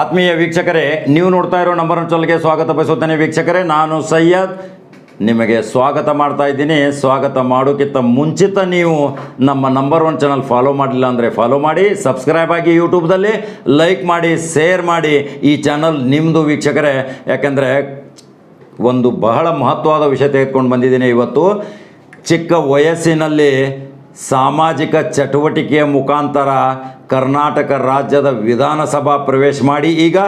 ಆತ್ಮೀಯ ವೀಕ್ಷಕರೇ, ನೀವು ನೋಡ್ತಾ ಇರೋ ನಂಬರ್ ಚೊಲ್ಗೆ ಸ್ವಾಗತ ಬಯಸುತ್ತೇನೆ ವೀಕ್ಷಕರೇ. ನಾನು ಸಯ್ಯದ್ ನಿಮಗೆ ಸ್ವಾಗತ ಮಾಡ್ತಾ ಇದ್ದೀನಿ. ಸ್ವಾಗತ ಮಾಡೋಕ್ಕಿಂತ ಮುಂಚಿತ ನೀವು ನಮ್ಮ ನಂಬರ್ ಒನ್ ಚಾನಲ್ ಫಾಲೋ ಮಾಡಲಿಲ್ಲ ಅಂದರೆ ಫಾಲೋ ಮಾಡಿ ಸಬ್ಸ್ಕ್ರೈಬ್ ಆಗಿ ಯೂಟ್ಯೂಬ್ದಲ್ಲಿ ಲೈಕ್ ಮಾಡಿ ಶೇರ್ ಮಾಡಿ ಈ ಚಾನಲ್ ನಿಮ್ಮದು ವೀಕ್ಷಕರೇ. ಯಾಕೆಂದರೆ ಒಂದು ಬಹಳ ಮಹತ್ವವಾದ ವಿಷಯ ತೆಗೆದುಕೊಂಡು ಬಂದಿದ್ದೀನಿ ಇವತ್ತು. ಚಿಕ್ಕ ವಯಸ್ಸಿನಲ್ಲಿ ಸಾಮಾಜಿಕ ಚಟುವಟಿಕೆಯ ಮುಖಾಂತರ ಕರ್ನಾಟಕ ರಾಜ್ಯದ ವಿಧಾನಸಭಾ ಪ್ರವೇಶ ಮಾಡಿ ಈಗ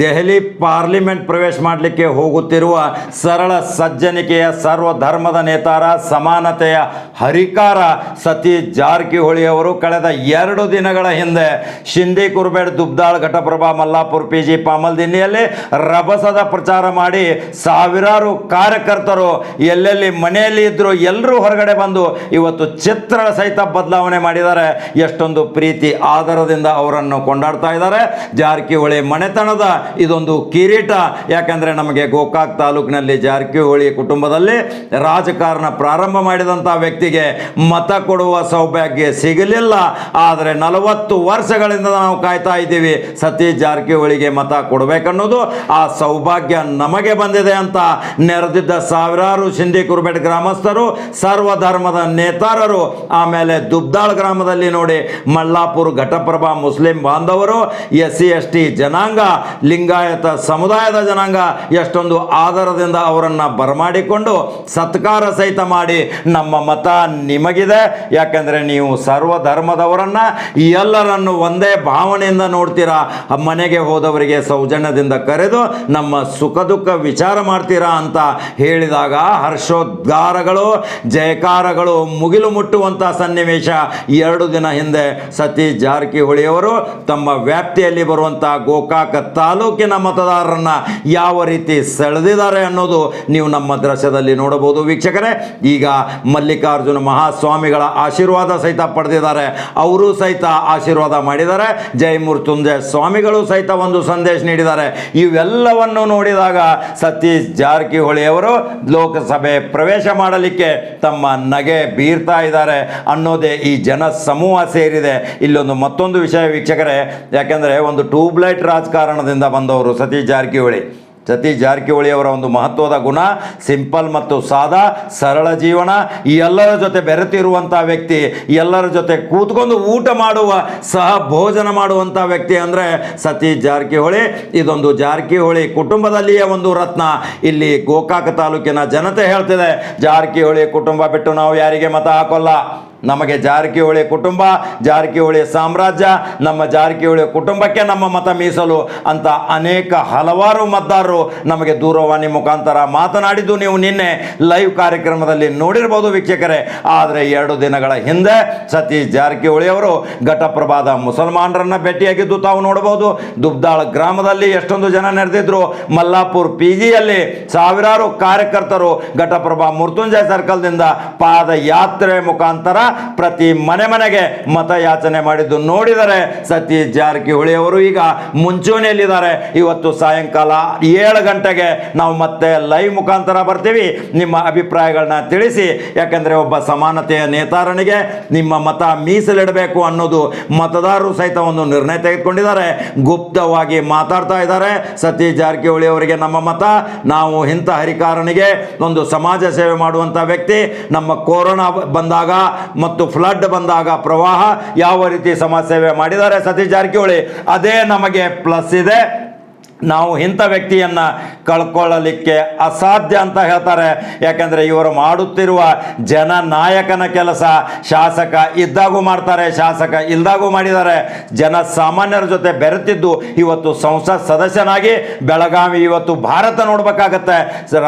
ದೆಹಲಿ ಪಾರ್ಲಿಮೆಂಟ್ ಪ್ರವೇಶ ಮಾಡಲಿಕ್ಕೆ ಹೋಗುತ್ತಿರುವ ಸರಳ ಸಜ್ಜನಿಕೆಯ ಸರ್ವಧರ್ಮದ ನೇತಾರ ಸಮಾನತೆಯ ಹರಿಕಾರ ಸತೀಶ್ ಜಾರಕಿಹೊಳಿ ಅವರು ಕಳೆದ ಎರಡು ದಿನಗಳ ಹಿಂದೆ ಶಿಂದಿ ಕುರ್ಬೇಡ್ ದುಬ್ದಾಳ್ ಘಟಪ್ರಭಾ ಮಲ್ಲಾಪುರ್ ಪಿ ಜಿ ಪಾಮಲ್ದಿನ್ನಿಯಲ್ಲಿ ರಭಸದ ಪ್ರಚಾರ ಮಾಡಿ ಸಾವಿರಾರು ಕಾರ್ಯಕರ್ತರು ಎಲ್ಲೆಲ್ಲಿ ಮನೆಯಲ್ಲಿ ಇದ್ದರು ಎಲ್ಲರೂ ಹೊರಗಡೆ ಬಂದು ಇವತ್ತು ಚಿತ್ರ ಸಹಿತ ಬದಲಾವಣೆ ಮಾಡಿದ್ದಾರೆ. ಎಷ್ಟೊಂದು ಪ್ರೀತಿ ಆಧಾರದಿಂದ ಅವರನ್ನು ಕೊಂಡಾಡ್ತಾ ಇದ್ದಾರೆ. ಜಾರಕಿಹೊಳಿ ಮನೆತನದ ಇದೊಂದು ಕಿರೀಟ. ಯಾಕಂದರೆ ನಮಗೆ ಗೋಕಾಕ್ ತಾಲೂಕಿನಲ್ಲಿ ಜಾರಕಿಹೊಳಿ ಕುಟುಂಬದಲ್ಲಿ ರಾಜಕಾರಣ ಪ್ರಾರಂಭ ಮಾಡಿದಂಥ ವ್ಯಕ್ತಿಗೆ ಮತ ಕೊಡುವ ಸೌಭಾಗ್ಯ ಸಿಗಲಿಲ್ಲ. ಆದರೆ ನಲವತ್ತು ವರ್ಷಗಳಿಂದ ನಾವು ಕಾಯ್ತಾ ಇದ್ದೀವಿ, ಸತೀಶ್ ಜಾರಕಿಹೊಳಿಗೆ ಮತ ಕೊಡಬೇಕನ್ನೋದು ಆ ಸೌಭಾಗ್ಯ ನಮಗೆ ಬಂದಿದೆ ಅಂತ ನೆರೆದಿದ್ದ ಸಾವಿರಾರು ಶಿಂದಿ ಕುರುಬೇಟ್ ಗ್ರಾಮಸ್ಥರು, ಸರ್ವಧರ್ಮದ ನೇತಾರರು, ಆಮೇಲೆ ದುಬ್ದಾಳ್ ಗ್ರಾಮದಲ್ಲಿ ನೋಡಿ ಮಲ್ಲಾಪುರ ಘಟಪ್ರಭಾ ಮುಸ್ಲಿಂ ಬಾಂಧವರು ಎಸ್ ಸಿ ಎಸ್ ಜನಾಂಗ, ಲಿಂಗಾಯತ ಸಮುದಾಯದ ಜನಾಂಗ ಎಷ್ಟೊಂದು ಆಧಾರದಿಂದ ಅವರನ್ನು ಬರಮಾಡಿಕೊಂಡು ಸತ್ಕಾರ ಸಹಿತ ಮಾಡಿ ನಮ್ಮ ಮತ ನಿಮಗಿದೆ. ಯಾಕಂದರೆ ನೀವು ಸರ್ವಧರ್ಮದವರನ್ನು ಎಲ್ಲರನ್ನು ಒಂದೇ ಭಾವನೆಯಿಂದ ನೋಡ್ತೀರಾ. ಮನೆಗೆ ಹೋದವರಿಗೆ ಸೌಜನ್ಯದಿಂದ ಕರೆದು ನಮ್ಮ ಸುಖ ದುಃಖ ವಿಚಾರ ಮಾಡ್ತೀರಾ ಅಂತ ಹೇಳಿದಾಗ ಹರ್ಷೋದ್ಗಾರಗಳು, ಜಯಕಾರಗಳು ಮುಗಿಲು ಮುಟ್ಟುವಂಥ ಸನ್ನಿವೇಶ ಎರಡು ದಿನ ಹಿಂದೆ ಸತೀಶ್ ಜಾರಕಿಹೊಳಿಯವರು ತಮ್ಮ ವ್ಯಾಪ್ತಿಯಲ್ಲಿ ಬರುವಂತಹ ಗೋಕಾಕ ತಾಲೂಕಿನ ಮತದಾರರನ್ನ ಯಾವ ರೀತಿ ಸೆಳೆದಿದ್ದಾರೆ ಅನ್ನೋದು ನೀವು ನಮ್ಮ ದೃಶ್ಯದಲ್ಲಿ ನೋಡಬಹುದು. ವೀಕ್ಷಕರೇ, ಈಗ ಮಲ್ಲಿಕಾರ್ಜುನ ಮಹಾಸ್ವಾಮಿಗಳ ಆಶೀರ್ವಾದ ಸಹಿತ ಪಡೆದಿದ್ದಾರೆ. ಅವರು ಸಹಿತ ಆಶೀರ್ವಾದ ಮಾಡಿದ್ದಾರೆ. ಜೈ ಮೃತ್ಯುಂಜಯ ಸ್ವಾಮಿಗಳು ಸಹಿತ ಒಂದು ಸಂದೇಶ ನೀಡಿದ್ದಾರೆ. ಇವೆಲ್ಲವನ್ನು ನೋಡಿದಾಗ ಸತೀಶ್ ಜಾರಕಿಹೊಳಿಯವರು ಲೋಕಸಭೆ ಪ್ರವೇಶ ಮಾಡಲಿಕ್ಕೆ ತಮ್ಮ ನಗೆ ಬೀರ್ತಾ ಇದ್ದಾರೆ ಅನ್ನೋದೇ ಈ ಜನ ಸಮೂಹ ಸೇರಿದೆ. ಇಲ್ಲೊಂದು ಮತ್ತೊಂದು ವಿಷಯ ವೀಕ್ಷಕರೇ, ಯಾಕೆಂದರೆ ಒಂದು ಟ್ಯೂಬ್ಲೈಟ್ ರಾಜಕಾರಣದಿಂದ ಬಂದವರು ಸತೀಶ್ ಜಾರಕಿಹೊಳಿ. ಸತೀಶ್ ಜಾರಕಿಹೊಳಿ ಅವರ ಒಂದು ಮಹತ್ವದ ಗುಣ, ಸಿಂಪಲ್ ಮತ್ತು ಸಾದಾ, ಸರಳ ಜೀವನ, ಈ ಎಲ್ಲರ ಜೊತೆ ಬೆರೆತಿರುವಂಥ ವ್ಯಕ್ತಿ, ಎಲ್ಲರ ಜೊತೆ ಕೂತ್ಕೊಂಡು ಊಟ ಮಾಡುವ, ಸಹ ಭೋಜನ ಮಾಡುವಂಥ ವ್ಯಕ್ತಿ ಅಂದರೆ ಸತೀಶ್ ಜಾರಕಿಹೊಳಿ. ಇದೊಂದು ಜಾರಕಿಹೊಳಿ ಕುಟುಂಬದಲ್ಲಿಯೇ ಒಂದು ರತ್ನ. ಇಲ್ಲಿ ಗೋಕಾಕ ತಾಲೂಕಿನ ಜನತೆ ಹೇಳ್ತಿದೆ, ಜಾರಕಿಹೊಳಿ ಕುಟುಂಬ ಬಿಟ್ಟು ನಾವು ಯಾರಿಗೆ ಮತ ಹಾಕೋಲ್ಲ. ನಮಗೆ ಜಾರಕಿಹೊಳಿ ಕುಟುಂಬ, ಜಾರಕಿಹೊಳಿ ಸಾಮ್ರಾಜ್ಯ, ನಮ್ಮ ಜಾರಕಿಹೊಳಿ ಕುಟುಂಬಕ್ಕೆ ನಮ್ಮ ಮತ ಮೀಸಲು ಅಂತ ಅನೇಕ ಹಲವಾರು ಮತದಾರರು ನಮಗೆ ದೂರವಾಣಿ ಮುಖಾಂತರ ಮಾತನಾಡಿದ್ದು ನೀವು ನಿನ್ನೆ ಲೈವ್ ಕಾರ್ಯಕ್ರಮದಲ್ಲಿ ನೋಡಿರ್ಬೋದು ವೀಕ್ಷಕರೇ. ಆದರೆ ಎರಡು ದಿನಗಳ ಹಿಂದೆ ಸತೀಶ್ ಜಾರಕಿಹೊಳಿ ಅವರು ಘಟಪ್ರಭಾದ ಮುಸಲ್ಮಾನರನ್ನು ಭೇಟಿಯಾಗಿದ್ದು ತಾವು ನೋಡಬಹುದು. ದುಬ್ದಾಳ ಗ್ರಾಮದಲ್ಲಿ ಎಷ್ಟೊಂದು ಜನ ನೆರೆದಿದ್ರು. ಮಲ್ಲಾಪುರ್ ಪಿ ಜಿಯಲ್ಲಿ ಸಾವಿರಾರು ಕಾರ್ಯಕರ್ತರು ಘಟಪ್ರಭಾ ಮೃತ್ಯುಂಜಯ ಸರ್ಕಲ್ದಿಂದ ಪಾದಯಾತ್ರೆ ಮುಖಾಂತರ ಪ್ರತಿ ಮನೆ ಮನೆಗೆ ಮತಯಾಚನೆ ಮಾಡಿದ್ದು ನೋಡಿದರೆ ಸತೀಶ್ ಜಾರಕಿಹೊಳಿ ಅವರು ಈಗ ಮುಂಚೂಣಿಯಲ್ಲಿದ್ದಾರೆ. ಇವತ್ತು ಸಾಯಂಕಾಲ ಏಳು ಗಂಟೆಗೆ ನಾವು ಮತ್ತೆ ಲೈವ್ ಮುಖಾಂತರ ಬರ್ತೀವಿ. ನಿಮ್ಮ ಅಭಿಪ್ರಾಯಗಳನ್ನ ತಿಳಿಸಿ. ಯಾಕಂದರೆ ಒಬ್ಬ ಸಮಾನತೆಯ ನೇತಾರನಿಗೆ ನಿಮ್ಮ ಮತ ಮೀಸಲಿಡಬೇಕು ಅನ್ನೋದು ಮತದಾರರು ಸಹಿತ ಒಂದು ನಿರ್ಣಯ ತೆಗೆದುಕೊಂಡಿದ್ದಾರೆ. ಗುಪ್ತವಾಗಿ ಮಾತಾಡ್ತಾ ಇದ್ದಾರೆ ಸತೀಶ್ ಜಾರಕಿಹೊಳಿ ಅವರಿಗೆ ನಮ್ಮ ಮತ. ನಾವು ಇಂಥ ಹರಿಕಾರನಿಗೆ ಒಂದು ಸಮಾಜ ಸೇವೆ ಮಾಡುವಂಥ ವ್ಯಕ್ತಿ. ನಮ್ಮ ಕೊರೋನಾ ಬಂದಾಗ ಮತ್ತು ಫ್ಲಡ್ ಬಂದಾಗ ಪ್ರವಾಹ ಯಾವ ರೀತಿ ಸಮಾಜ ಸೇವೆ ಮಾಡಿದ್ದಾರೆ ಸತೀಶ್ ಜಾರಕಿಹೊಳಿ, ಅದೇ ನಮಗೆ ಪ್ಲಸ್ ಇದೆ. ನಾವು ಇಂಥ ವ್ಯಕ್ತಿಯನ್ನು ಕಳ್ಕೊಳ್ಳಲಿಕ್ಕೆ ಅಸಾಧ್ಯ ಅಂತ ಹೇಳ್ತಾರೆ. ಯಾಕಂದರೆ ಇವರು ಮಾಡುತ್ತಿರುವ ಜನನಾಯಕನ ಕೆಲಸ ಶಾಸಕ ಇದ್ದಾಗೂ ಮಾಡ್ತಾರೆ, ಶಾಸಕ ಇಲ್ದಾಗೂ ಮಾಡಿದ್ದಾರೆ. ಜನ ಸಾಮಾನ್ಯರ ಜೊತೆ ಬೆರೆತಿದ್ದು ಇವತ್ತು ಸಂಸತ್ ಸದಸ್ಯನಾಗಿ ಬೆಳಗಾವಿ ಇವತ್ತು ಭಾರತ ನೋಡಬೇಕಾಗತ್ತೆ.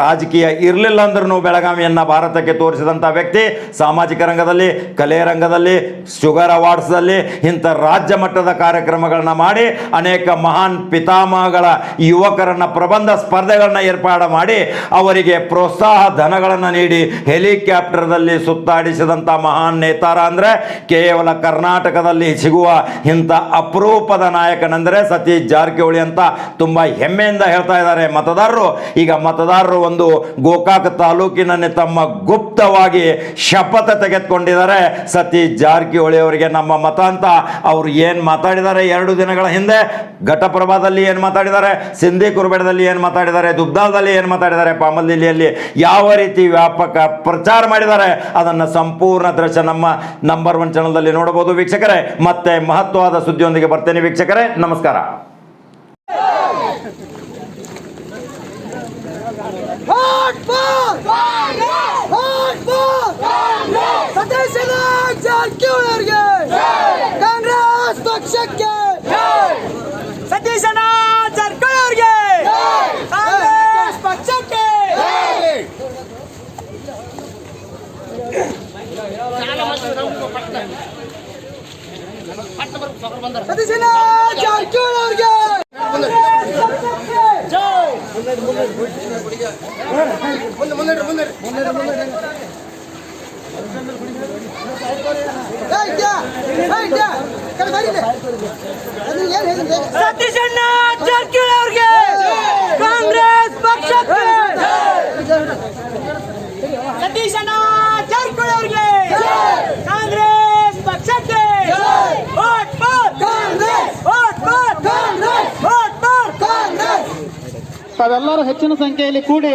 ರಾಜಕೀಯ ಇರಲಿಲ್ಲ ಅಂದ್ರೂ ಬೆಳಗಾವಿಯನ್ನು ಭಾರತಕ್ಕೆ ತೋರಿಸಿದಂಥ ವ್ಯಕ್ತಿ ಸಾಮಾಜಿಕ ರಂಗದಲ್ಲಿ, ಕಲೆ ರಂಗದಲ್ಲಿ, ಶುಗರ್ ಅವಾರ್ಡ್ಸ್ದಲ್ಲಿ ಇಂಥ ರಾಜ್ಯ ಮಟ್ಟದ ಕಾರ್ಯಕ್ರಮಗಳನ್ನು ಮಾಡಿ ಅನೇಕ ಮಹಾನ್ ಪಿತಾಮಹಗಳ ಯುವಕರನ್ನ ಪ್ರಬಂಧ ಸ್ಪರ್ಧೆಗಳನ್ನ ಏರ್ಪಾಡು ಮಾಡಿ ಅವರಿಗೆ ಪ್ರೋತ್ಸಾಹ ಧನಗಳನ್ನು ನೀಡಿ ಹೆಲಿಕಾಪ್ಟರ್ದಲ್ಲಿ ಸುತ್ತಾಡಿಸಿದಂಥ ಮಹಾನ್ ನೇತಾರ ಅಂದರೆ ಕೇವಲ ಕರ್ನಾಟಕದಲ್ಲಿ ಸಿಗುವ ಇಂಥ ಅಪರೂಪದ ನಾಯಕನೆಂದರೆ ಸತೀಶ್ ಜಾರಕಿಹೊಳಿ ಅಂತ ತುಂಬ ಹೆಮ್ಮೆಯಿಂದ ಹೇಳ್ತಾ ಇದ್ದಾರೆ. ಮತದಾರರು, ಈಗ ಮತದಾರರು ಒಂದು ಗೋಕಾಕ ತಾಲೂಕಿನಲ್ಲಿ ತಮ್ಮ ಗುಪ್ತವಾಗಿ ಶಪಥ ತೆಗೆದುಕೊಂಡಿದ್ದಾರೆ. ಸತೀಶ್ ಜಾರಕಿಹೊಳಿ ಅವರಿಗೆ ನಮ್ಮ ಮತ ಅಂತ ಅವರು ಏನು ಮಾತಾಡಿದ್ದಾರೆ? ಎರಡು ದಿನಗಳ ಹಿಂದೆ ಘಟಪ್ರಭಾದಲ್ಲಿ ಏನು ಮಾತಾಡಿದ್ದಾರೆ? ಸಿಂಧಿ ಕುರುಬೇಡದಲ್ಲಿ ಏನು ಮಾತಾಡಿದ್ದಾರೆ ದುಬ್ದಾದಲ್ಲಿ ಏನು ಮಾತಾಡಿದ್ದಾರೆ ಪಾಮಲ್ದಿಲ್ಲಿಯಲ್ಲಿ ಯಾವ ರೀತಿ ವ್ಯಾಪಕ ಪ್ರಚಾರ ಮಾಡಿದ್ದಾರೆ, ಅದನ್ನು ಸಂಪೂರ್ಣ ದೃಶ್ಯ ನಮ್ಮ ನಂಬರ್ ಒನ್ ಚಾನಲ್ದಲ್ಲಿ ನೋಡಬಹುದು ವೀಕ್ಷಕರೇ. ಮತ್ತೆ ಮಹತ್ವವಾದ ಸುದ್ದಿಯೊಂದಿಗೆ ಬರ್ತೇನೆ ವೀಕ್ಷಕರೇ. ನಮಸ್ಕಾರ. ಸತೀಶನ ಜಾರಕಿಹೊಳಿಯವರಿಗೆ ಕಾಂಗ್ರೆಸ್ ಪಕ್ಷಕ್ಕೆ ಸತೀಶನ ಜಾರಕಿಹೊಳಿಯವರಿಗೆ ಕಾಂಗ್ರೆಸ್ ಪಕ್ಷಕ್ಕೆ ಸತೀಶನ ಜಾರಕಿಹೊಳಿಯವರಿಗೆ ಸತೀಶಣ್ಣ ಜಾರಕಿಹೊಳಿ ಅವ್ರಿಗೆ ಕಾಂಗ್ರೆಸ್ ಪಕ್ಷಕ್ಕೆ ಸತೀಶಣ್ಣ ಜಾರಕಿಹೊಳಿ ಅವ್ರಿಗೆ ಕಾಂಗ್ರೆಸ್ ಪಕ್ಷಕ್ಕೆ vote for Congress vote for Congress vote for Congress ತಾವೆಲ್ಲರೂ ಹೆಚ್ಚಿನ ಸಂಖ್ಯೆಯಲ್ಲಿ ಕೂಡಿ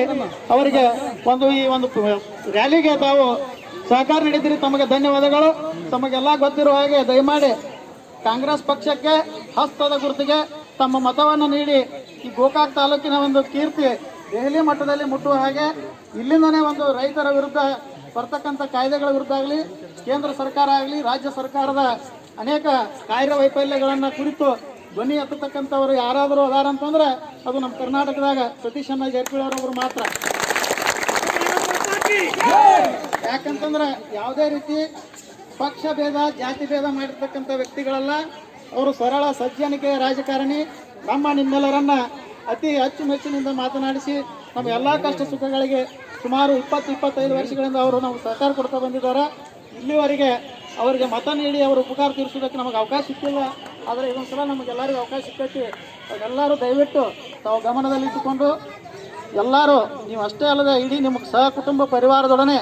ಅವರಿಗೆ ಒಂದು ಈ ಒಂದು ರ್ಯಾಲಿಗೆ ತಾವು ಸಹಕಾರ ನೀಡಿದಿರಿ ತಮಗೆ ಧನ್ಯವಾದಗಳು. ತಮಗೆಲ್ಲ ಗೊತ್ತಿರುವ ಹಾಗೆ ದಯಮಾಡಿ ಕಾಂಗ್ರೆಸ್ ಪಕ್ಷಕ್ಕೆ, ಹಸ್ತದ ಗುರುತಿಗೆ ತಮ್ಮ ಮತವನ್ನು ನೀಡಿ ಈ ಗೋಕಾಕ್ ತಾಲೂಕಿನ ಒಂದು ಕೀರ್ತಿ ದೆಹಲಿ ಮಟ್ಟದಲ್ಲಿ ಮುಟ್ಟುವ ಹಾಗೆ ಇಲ್ಲಿಂದನೇ ಒಂದು ರೈತರ ವಿರುದ್ಧ ಬರ್ತಕ್ಕಂಥ ಕಾಯ್ದೆಗಳ ವಿರುದ್ಧ ಆಗಲಿ, ಕೇಂದ್ರ ಸರ್ಕಾರ ಆಗಲಿ, ರಾಜ್ಯ ಸರ್ಕಾರದ ಅನೇಕ ಕಾರ್ಯವೈಫಲ್ಯಗಳನ್ನು ಕುರಿತು ಧ್ವನಿ ಎತ್ತತಕ್ಕಂಥವ್ರು ಯಾರಾದರೂ ಅದಾರ ಅಂತಂದ್ರೆ ಅದು ನಮ್ಮ ಕರ್ನಾಟಕದಾಗ ಸತೀಶ್ ಅಣ್ಣ ಜಾರಕಿಹೊಳಿ ಅವರೊಬ್ಬರು ಮಾತ್ರ. ಯಾಕಂತಂದ್ರೆ ಯಾವುದೇ ರೀತಿ ಪಕ್ಷ ಭೇದ, ಜಾತಿ ಭೇದ ಮಾಡಿರ್ತಕ್ಕಂಥ ವ್ಯಕ್ತಿಗಳೆಲ್ಲ, ಅವರು ಸರಳ ಸಜ್ಜನಿಕೆಯ ರಾಜಕಾರಣಿ. ನಮ್ಮ ನಿಮ್ಮೆಲ್ಲರನ್ನ ಅತಿ ಅಚ್ಚುಮೆಚ್ಚಿನಿಂದ ಮಾತನಾಡಿಸಿ, ನಮ್ಮ ಎಲ್ಲ ಕಷ್ಟ ಸುಖಗಳಿಗೆ ಸುಮಾರು ಇಪ್ಪತ್ತು, ಇಪ್ಪತ್ತೈದು ವರ್ಷಗಳಿಂದ ಅವರು ನಮ್ಗೆ ಸಹಕಾರ ಕೊಡ್ತಾ ಬಂದಿದ್ದಾರೆ. ಇಲ್ಲಿವರೆಗೆ ಅವರಿಗೆ ಮತ ನೀಡಿ ಅವರ ಉಪಕಾರ ತೀರಿಸೋದಕ್ಕೆ ನಮಗೆ ಅವಕಾಶ ಸಿಕ್ಕಿಲ್ಲ. ಆದರೆ ಇದೊಂದ್ಸಲ ನಮಗೆಲ್ಲರಿಗೂ ಅವಕಾಶ ಸಿಕ್ಕೈತಿ ಎಲ್ಲರೂ ದಯವಿಟ್ಟು ತಾವು ಗಮನದಲ್ಲಿಟ್ಟುಕೊಂಡು ಎಲ್ಲರೂ ನೀವು ಅಷ್ಟೇ ಅಲ್ಲದೆ ಇಡೀ ನಿಮ್ಮ ಸಹ ಕುಟುಂಬ ಪರಿವಾರದೊಡನೆ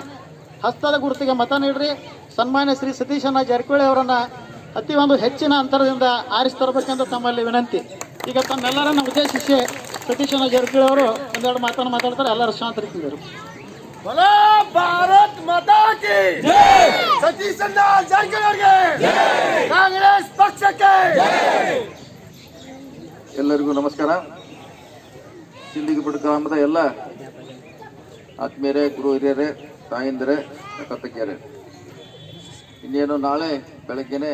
ಹಸ್ತದ ಗುರುತಿಗೆ ಮತ ನೀಡ್ರಿ. ಸನ್ಮಾನ್ಯ ಶ್ರೀ ಸತೀಶಣ್ಣ ಜಾರಕಿಹೊಳಿ ಅವರನ್ನು ಅತಿ ಒಂದು ಹೆಚ್ಚಿನ ಅಂತರದಿಂದ ಆರಿಸಿ ತರಬೇಕೆಂದು ತಮ್ಮಲ್ಲಿ ವಿನಂತಿ. ಈಗ ತಮ್ಮೆಲ್ಲರನ್ನ ಉದ್ದೇಶಿಸಿ ಸತೀಶಣ್ಣ ಜಾರಕಿಹೊಳಿ ಅವರು ಒಂದೆರಡು ಮಾತನ್ನು ಮಾತಾಡ್ತಾರೆ. ಎಲ್ಲರೂ बोलो ಭಾರತ್ ಮಾತಾ ಸತೀಶ್ ಚಂದ್ರ ಕಾಂಗ್ರೆಸ್ ಪಕ್ಷಕ್ಕೆ ಎಲ್ಲರಿಗೂ ನಮಸ್ಕಾರ. ಸಿಂದಿಗಿಪುರ ಗ್ರಾಮದ ಎಲ್ಲ ಆತ್ಮೀಯರೇ ಗುರು ಹಿರಿಯರೇ ತಾಯಿಂದರೆ ಅಕ್ಕ ಇನ್ನೇನು ನಾಳೆ ಬೆಳಗ್ಗೆನೆ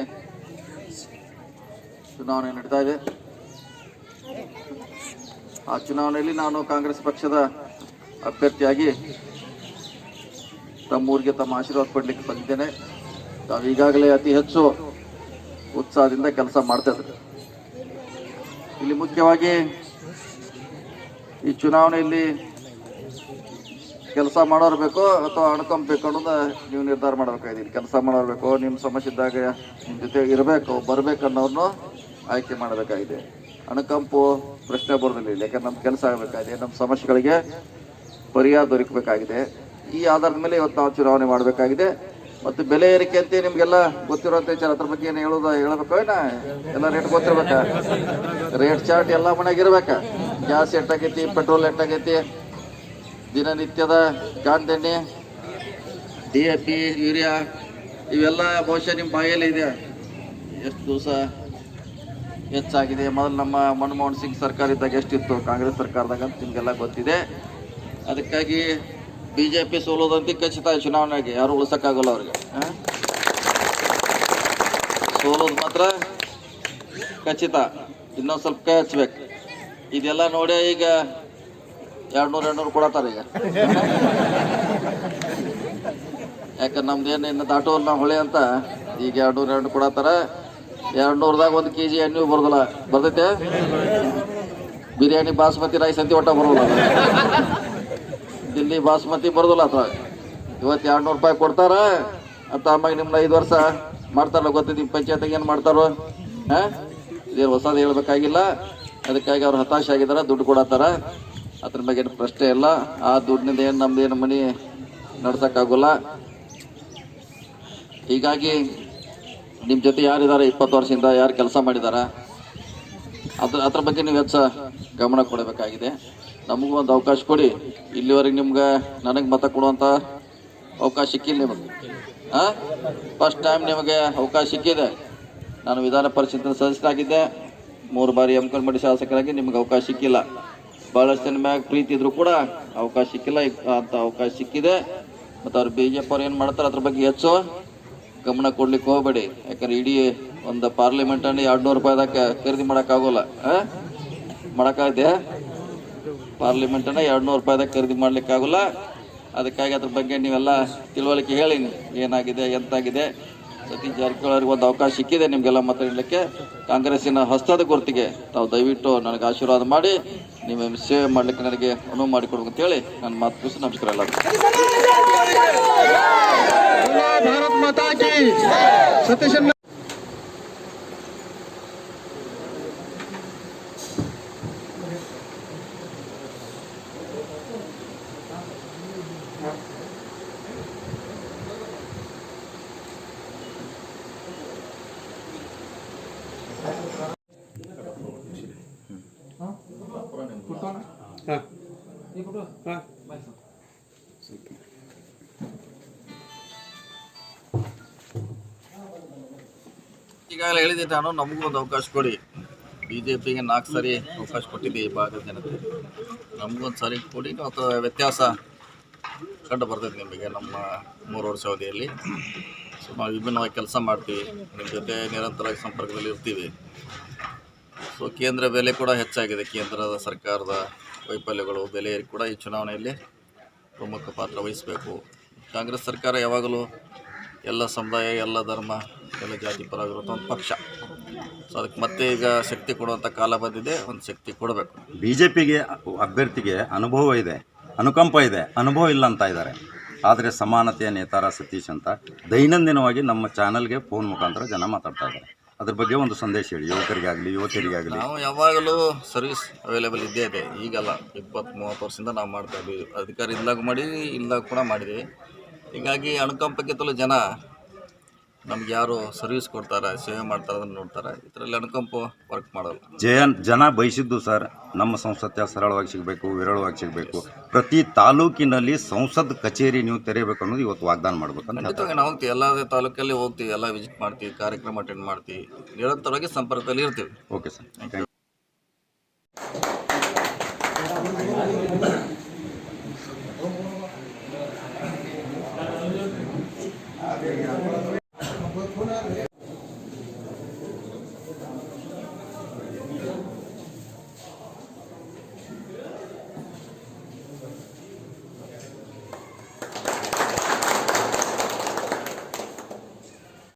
ಚುನಾವಣೆ ನಡೀತಾ ಇದೆ. ಆ ಚುನಾವಣೆಯಲ್ಲಿ ನಾನು ಕಾಂಗ್ರೆಸ್ ಪಕ್ಷದ ಅಭ್ಯರ್ಥಿಯಾಗಿ ತಮ್ಮೂರಿಗೆ ತಮ್ಮ ಆಶೀರ್ವಾದ ಪಡ್ಲಿಕ್ಕೆ ಬಂದಿದ್ದೇನೆ. ತಾವು ಈಗಾಗಲೇ ಅತಿ ಹೆಚ್ಚು ಉತ್ಸಾಹದಿಂದ ಕೆಲಸ ಮಾಡ್ತಾ ಇದ್ದಾರೆ. ಇಲ್ಲಿ ಮುಖ್ಯವಾಗಿ ಈ ಚುನಾವಣೆಯಲ್ಲಿ ಕೆಲಸ ಮಾಡೋರು ಬೇಕೋ ಅಥವಾ ಅಣ್ಕೊಂಬೇಕು ಅನ್ನೋದು ನೀವು ನಿರ್ಧಾರ ಮಾಡಬೇಕಾಗಿದೆ. ಇಲ್ಲಿ ಕೆಲಸ ಮಾಡೋರು ಬೇಕೋ, ನಿಮ್ಮ ಸಮಸ್ಯೆ ಇದ್ದಾಗ ನಿಮ್ಮ ಜೊತೆ ಇರಬೇಕು, ಬರಬೇಕು ಅನ್ನೋರ್ನು ಆಯ್ಕೆ ಮಾಡಬೇಕಾಗಿದೆ. ಅಣಕಂಪು ಪ್ರಶ್ನೆ ಬರೋದಿಲ್ಲ ಯಾಕಂದ್ರೆ ನಮ್ಮ ಕೆಲಸ ಆಗಬೇಕಾಗಿದೆ. ನಮ್ಮ ಸಮಸ್ಯೆಗಳಿಗೆ ಪರಿಹಾರ ದೊರಕಬೇಕಾಗಿದೆ. ಈ ಆಧಾರದ ಮೇಲೆ ಇವತ್ತು ನಾವು ಚುನಾವಣೆ ಮಾಡಬೇಕಾಗಿದೆ. ಮತ್ತು ಬೆಲೆ ಏರಿಕೆ ಅಂತ ನಿಮಗೆಲ್ಲ ಗೊತ್ತಿರುವಂಥ ವಿಚಾರ ಅದ್ರ ಬಗ್ಗೆ ಏನು ಹೇಳೋದು ಹೇಳಬೇಕು ಏನ? ಎಲ್ಲ ರೇಟ್ ಗೊತ್ತಿರ್ಬೇಕ? ರೇಟ್ ಚಾರ್ಟ್ ಎಲ್ಲ ಮನೆಯಾಗ ಇರ್ಬೇಕಾ? ಗ್ಯಾಸ್ ಎಷ್ಟಾಗೈತಿ ಪೆಟ್ರೋಲ್ ಎಷ್ಟಾಗೈತಿ, ದಿನನಿತ್ಯದ ಕಾಂದೆಣ್ಣೆ ಡಿ ಎ ಪಿ ಯೂರಿಯಾ, ಇವೆಲ್ಲ ಬಹುಶಃ ನಿಮ್ಮ ಬಾಯಲ್ಲಿ ಇದೆ. ಎಷ್ಟು ದಿವಸ ಹೆಚ್ಚಾಗಿದೆ? ಮೊದಲು ನಮ್ಮ ಮನಮೋಹನ್ ಸಿಂಗ್ ಸರ್ಕಾರ ಇದ್ದಾಗ ಎಷ್ಟಿತ್ತು? ಕಾಂಗ್ರೆಸ್ ಸರ್ಕಾರದಾಗ ಅಂತ ನಿಮಗೆಲ್ಲ ಗೊತ್ತಿದೆ. ಅದಕ್ಕಾಗಿ ಬಿ ಸೋಲೋದಂತೆ ಖಚಿತ ಚುನಾವಣೆಗೆ ಯಾರು ಉಳಿಸೋಕ್ಕಾಗಲ್ಲ ಅವ್ರಿಗೆ? ಸೋಲೋದು ಮಾತ್ರ ಖಚಿತ. ಇನ್ನೊಂದು ಸ್ವಲ್ಪ ಕೈ ಹಚ್ಬೇಕು. ಇದೆಲ್ಲ ನೋಡಿ ಈಗ ಎರಡ್ನೂರು ಎರಡ್ನೂರು ಕೊಡತ್ತಾರ ಈಗ. ಯಾಕಂದ್ರೆ ನಮ್ದು ಏನು ದಾಟೋ ನಾವು ಹೊಳೆ ಅಂತ, ಈಗ ಎರಡ್ನೂರು ಎರಡು ಕೊಡತ್ತಾರ. ಎರಡ್ನೂರದಾಗ ಒಂದು ಕೆ ಜಿ ಎಣ್ಣೆ ಬರೋದಿಲ್ಲ. ಬರ್ತೈತೆ? ಬಿರಿಯಾನಿ, ಬಾಸ್ಮತಿ, ರೈಸ್ ಅಂತ ಒಟ್ಟ ಬರೋಲ್ಲ ದಿಲ್ಲಿ ಬಾಸ್ಮತಿ ಬರೋದಿಲ್ಲ ಅಥವಾ ಇವತ್ತು ಎರಡು ನೂರು ರೂಪಾಯಿ ಕೊಡ್ತಾರ. ಅಂತ ಅಮ್ಮಾಗ ನಿಮ್ನ ಐದು ವರ್ಷ ಮಾಡ್ತಾರಲ್ಲ ಗೊತ್ತಿದೆ ನಿಮ್ಮ ಪಂಚಾಯತ್ಗೆ ಏನು ಮಾಡ್ತಾರೋ? ಹಾಂ? ಇದೇನು ಹೊಸದು ಹೇಳ್ಬೇಕಾಗಿಲ್ಲ. ಅದಕ್ಕಾಗಿ ಅವ್ರು ಹತಾಶೆ ಆಗಿದ್ದಾರೆ ದುಡ್ಡು ಕೊಡತ್ತಾರ. ಅದ್ರ ಬಗ್ಗೆ ಏನು ಪ್ರಶ್ನೆ ಇಲ್ಲ. ಆ ದುಡ್ಡಿನಿಂದ ಏನು ನಮ್ದು ಏನು ಮನಿ ನಡ್ಸೋಕ್ಕಾಗೋಲ್ಲ. ಹೀಗಾಗಿ ನಿಮ್ಮ ಜೊತೆ ಯಾರಿದ್ದಾರೆ ಇಪ್ಪತ್ತು ವರ್ಷದಿಂದ, ಯಾರು ಕೆಲಸ ಮಾಡಿದಾರ? ಅದ್ರ ಅದ್ರ ಬಗ್ಗೆ ನೀವು ಹೆಚ್ಚು ಗಮನ ಕೊಡಬೇಕಾಗಿದೆ. ನಮಗೂ ಒಂದು ಅವಕಾಶ ಕೊಡಿ. ಇಲ್ಲಿವರೆಗೆ ನಿಮ್ಗೆ ನನಗೆ ಮತ ಕೊಡುವಂಥ ಅವಕಾಶ ಸಿಕ್ಕಿಲ್ಲ ನಿಮಗೆ. ಹಾಂ ಫಸ್ಟ್ ಟೈಮ್ ನಿಮಗೆ ಅವಕಾಶ ಸಿಕ್ಕಿದೆ. ನಾನು ವಿಧಾನ ಪರಿಷತ್ತಿನ ಸದಸ್ಯರಾಗಿದ್ದೆ. ಮೂರು ಬಾರಿ ಎಂ ಕಲ್ಮಡಿ ಶಾಸಕರಾಗಿ ನಿಮ್ಗೆ ಅವಕಾಶ ಸಿಕ್ಕಿಲ್ಲ. ಭಾಳಷ್ಟು ಜನ ಮ್ಯಾಗ ಪ್ರೀತಿ ಇದ್ರು ಕೂಡ ಅವಕಾಶ ಸಿಕ್ಕಿಲ್ಲ. ಅಂತ ಅವಕಾಶ ಸಿಕ್ಕಿದೆ. ಮತ್ತು ಅವ್ರು ಬಿ ಜೆ ಪಿ ಅವ್ರು ಮಾಡ್ತಾರೆ, ಅದ್ರ ಬಗ್ಗೆ ಹೆಚ್ಚು ಗಮನ ಕೊಡ್ಲಿಕ್ಕೆ ಹೋಗಬೇಡಿ. ಯಾಕಂದ್ರೆ ಇಡೀ ಒಂದು ಪಾರ್ಲಿಮೆಂಟನ್ನು ಎರಡು ನೂರು ರೂಪಾಯಿದಾಗ ಖರೀದಿ ಮಾಡೋಕ್ಕಾಗೋಲ್ಲ. ಹಾಂ ಮಾಡೋಕ್ಕಾಗಿದೆ? ಪಾರ್ಲಿಮೆಂಟನ್ನು ಎರಡು ನೂರು ರೂಪಾಯಿದಾಗ ಖರೀದಿ ಮಾಡ್ಲಿಕ್ಕಾಗಲ್ಲ. ಅದಕ್ಕಾಗಿ ಅದ್ರ ಬಗ್ಗೆ ನೀವೆಲ್ಲ ತಿಳುವಳಿಕೆ ಹೇಳಿ ಏನಾಗಿದೆ, ಎಂತಾಗಿದೆ. ಸತೀಶ್ ಜಾರಕಿಹೊಳಿ ಅವ್ರಿಗೆ ಒಂದು ಅವಕಾಶ ಸಿಕ್ಕಿದೆ ನಿಮಗೆಲ್ಲ ಮತ ನೀಡಲಿಕ್ಕೆ ಕಾಂಗ್ರೆಸ್ಸಿನ ಹಸ್ತದ ಗುರುತಿಗೆ ತಾವು ದಯವಿಟ್ಟು ನನಗೆ ಆಶೀರ್ವಾದ ಮಾಡಿ, ನಿಮ್ಮ ಸೇವೆ ಮಾಡ್ಲಿಕ್ಕೆ ನನಗೆ ಅನುವು ಮಾಡಿಕೊಡ್ಬೇಕು ಅಂತೇಳಿ ನನ್ನ ಮಾತು ಮುಗಿಸಿ ನಮಸ್ಕಾರ ಎಲ್ಲರಿಗೂ. ಈಗಾಗಲೇ ಹೇಳಿದ್ದೆ ನಾನು ನಮಗೂ ಒಂದು ಅವಕಾಶ ಕೊಡಿ. ಬಿ ಜೆ ಪಿಗೆ ನಾಲ್ಕು ಸಾರಿ ಅವಕಾಶ ಕೊಟ್ಟಿದ್ದೆ ಈ ಭಾಗದ ಜನತೆ. ನಮಗೊಂದು ಸಾರಿ ಕೊಡಿ ಮತ್ತು ವ್ಯತ್ಯಾಸ ಕಂಡು ಬರ್ತೈತೆ ನಿಮಗೆ ನಮ್ಮ ಮೂರು ವರ್ಷ ಅವಧಿಯಲ್ಲಿ. ಸೊ ನಾವು ವಿಭಿನ್ನವಾಗಿ ಕೆಲಸ ಮಾಡ್ತೀವಿ ನಿಮ್ಮ ಜೊತೆ ನಿರಂತರವಾಗಿ ಸಂಪರ್ಕದಲ್ಲಿ ಇರ್ತೀವಿ. ಸೊ ಕೇಂದ್ರ ಬೆಲೆ ಕೂಡ ಹೆಚ್ಚಾಗಿದೆ ಕೇಂದ್ರದ ಸರ್ಕಾರದ ವೈಫಲ್ಯಗಳು ಬೆಲೆ ಕೂಡ ಈ ಚುನಾವಣೆಯಲ್ಲಿ ಪ್ರಮುಖ ಪಾತ್ರ ವಹಿಸಬೇಕು. ಕಾಂಗ್ರೆಸ್ ಸರ್ಕಾರ ಯಾವಾಗಲೂ ಎಲ್ಲ ಸಮುದಾಯ, ಎಲ್ಲ ಧರ್ಮ, ಎಲ್ಲ ಜಾತಿ ಪರವಾಗಿರುವಂಥ ಒಂದು ಪಕ್ಷ. ಸೊ ಅದಕ್ಕೆ ಮತ್ತೆ ಈಗ ಶಕ್ತಿ ಕೊಡುವಂಥ ಕಾಲ ಬಂದಿದೆ, ಒಂದು ಶಕ್ತಿ ಕೊಡಬೇಕು. ಬಿ ಜೆ ಪಿಗೆ ಅಭ್ಯರ್ಥಿಗೆ ಅನುಭವ ಇದೆ, ಅನುಕಂಪ ಇದೆ, ಅನುಭವ ಇಲ್ಲ ಅಂತ ಇದ್ದಾರೆ. ಆದರೆ ಸಮಾನತೆಯ ನೇತಾರ ಸತೀಶ್ ಅಂತ ದೈನಂದಿನವಾಗಿ ನಮ್ಮ ಚಾನಲ್ಗೆ ಫೋನ್ ಮುಖಾಂತರ ಜನ ಮಾತಾಡ್ತಾ ಇದ್ದಾರೆ. ಅದ್ರ ಬಗ್ಗೆ ಒಂದು ಸಂದೇಶ ಹೇಳಿ, ಯುವಕರಿಗಾಗಲಿ, ಯುವತಿಯರಿಗಾಗಲಿ. ನಾವು ಯಾವಾಗಲೂ ಸರ್ವಿಸ್ ಅವೈಲೇಬಲ್ ಇದ್ದೇ ಇದೆ, ಈಗಲ್ಲ. ಇಪ್ಪತ್ತು ಮೂವತ್ತು ವರ್ಷದಿಂದ ನಾವು ಮಾಡ್ತಾ ಇದ್ದೀವಿ. ಅಧಿಕಾರಿ ಇಲ್ಲಾಗ ಮಾಡಿ ಇಲ್ದಾಗ ಕೂಡ ಮಾಡಿದ್ದೀವಿ. ಹೀಗಾಗಿ ಅನುಕಂಪಕ್ಕಿಂತಲೂ ಜನ ನಮ್ಗೆ ಯಾರು ಸರ್ವಿಸ್ ಕೊಡ್ತಾರೆ ಸೇವೆ ಮಾಡ್ತಾರೆ ಅದನ್ನು ನೋಡ್ತಾರೆ. ಇದರಲ್ಲಿ ಅನುಕಂಪ ವರ್ಕ್ ಮಾಡೋಲ್ಲ. ಜಯನ್ ಜನ ಬಯಸಿದ್ದು ಸರ್ ನಮ್ಮ ಸಂಸತ್ಯ ಸರಳವಾಗಿ ಸಿಗಬೇಕು ವಿರಳವಾಗಿ ಸಿಗಬೇಕು. ಪ್ರತಿ ತಾಲೂಕಿನಲ್ಲಿ ಸಂಸದ್ ಕಚೇರಿ ನೀವು ತೆರೆಯಬೇಕು ಅನ್ನೋದು ಇವತ್ತು ವಾಗ್ದಾನ ಮಾಡ್ಬೇಕಂತ ಹೇಳ್ತಾರೆ. ಖಂಡಿತವಾಗಿ ನಾವು ಹೋಗ್ತೀವಿ. ಎಲ್ಲ ತಾಲೂಕಲ್ಲಿ ಹೋಗ್ತೀವಿ ಎಲ್ಲ ವಿಸಿಟ್ ಮಾಡ್ತೀವಿ ಕಾರ್ಯಕ್ರಮ ಅಟೆಂಡ್ ಮಾಡ್ತೀವಿ. ನಿರಂತರವಾಗಿ ಸಂಪರ್ಕದಲ್ಲಿ ಇರ್ತೀವಿ ಓಕೆ ಸರ್ ಥ್ಯಾಂಕ್ ಯು